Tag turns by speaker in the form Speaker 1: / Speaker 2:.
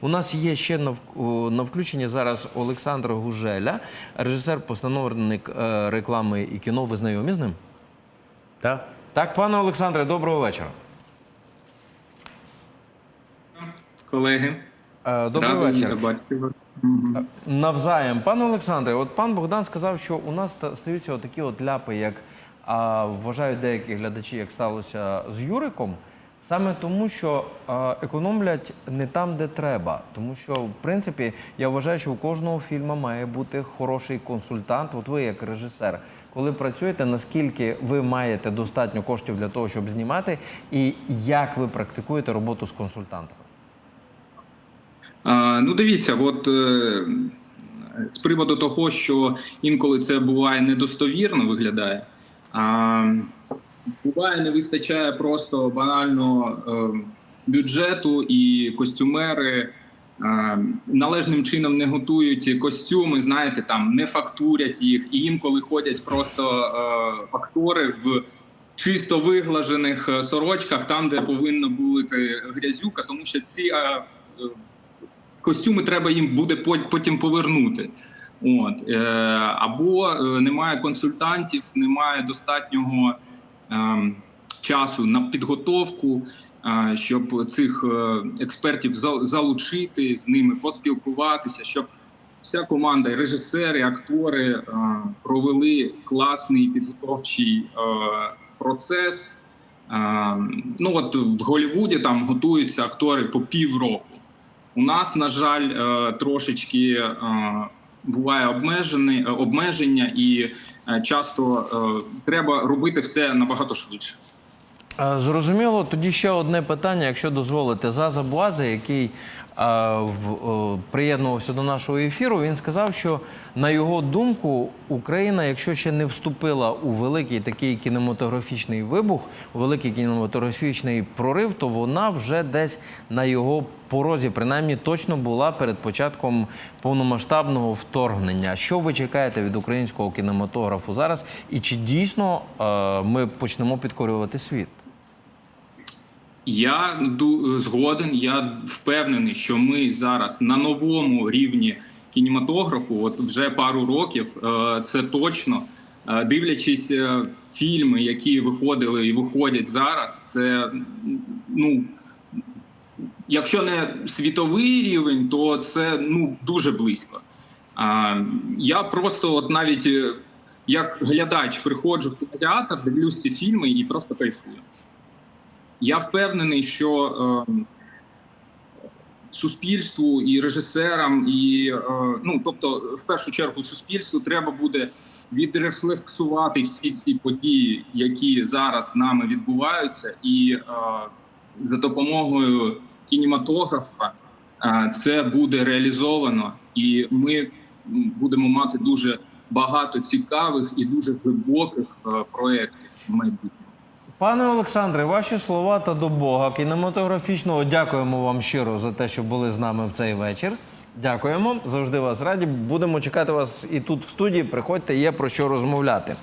Speaker 1: У нас є ще на, на включенні зараз Олександр Гужеля, режисер, постановник е, реклами і кіно. Ви знайомі з ним?
Speaker 2: Так?
Speaker 1: Так, пане Олександре, доброго вечора.
Speaker 3: колеги.
Speaker 1: Е, Добрий вечір. Навзаєм, пане Олександре, от пан Богдан сказав, що у нас ста- стаються такі от ляпи, як а, вважають деякі глядачі, як сталося з Юриком, саме тому, що економлять не там, де треба. Тому що, в принципі, я вважаю, що у кожного фільму має бути хороший консультант. От ви, як режисер, коли працюєте, наскільки ви маєте достатньо коштів для того, щоб знімати, і як ви практикуєте роботу з консультантами?
Speaker 3: А, ну, дивіться, от е, з приводу того, що інколи це буває недостовірно виглядає. А, буває, не вистачає просто банально е, бюджету і костюмери. е, Належним чином не готують костюми, знаєте, там не фактурять їх, і інколи ходять просто е, актори в чисто виглажених е, сорочках, там, де повинна бути грязюка, тому що ці е, е, костюми треба їм буде потім повернути. От е, або е, немає консультантів, немає достатнього часу на підготовку, е, щоб цих е, експертів залучити, з ними поспілкуватися, щоб вся команда, і режисери, і актори е, провели класний підготовчий процес. Ну от в Голлівуді там готуються актори по півроку. У нас, на жаль, трошечки буває обмежений, е, обмеження, і е, часто е, треба робити все набагато швидше.
Speaker 1: Зрозуміло. Тоді ще одне питання, якщо дозволите. за Буазе, який приєднувався до нашого ефіру, він сказав, що на його думку Україна, якщо ще не вступила у великий такий кінематографічний вибух, у великий кінематографічний прорив, то вона вже десь на його порозі, принаймні точно була перед початком повномасштабного вторгнення. Що ви чекаєте від українського кінематографу зараз? І чи дійсно е, ми почнемо підкорювати світ?
Speaker 3: Я згоден, я впевнений, що ми зараз на новому рівні кінематографу, от вже пару років, е, це точно. Е, Дивлячись е, фільми, які виходили і виходять зараз, це ну. Якщо не світовий рівень, то це ну дуже близько. А, я просто, от навіть як глядач, приходжу в кінотеатр, дивлюсь ці фільми і просто кайфую. Я впевнений, що е, суспільству і режисерам, і е, ну тобто, в першу чергу, суспільству треба буде відрефлексувати всі ці події, які зараз з нами відбуваються, і е, за допомогою кінематографа е, це буде реалізовано, і ми будемо мати дуже багато цікавих і дуже глибоких проєктів в майбутньому.
Speaker 1: Пане Олександре, ваші слова та до Бога кінематографічного дякуємо вам щиро за те, що були з нами в цей вечір. Дякуємо. Завжди вас раді. Будемо чекати вас і тут в студії. Приходьте, є про що розмовляти.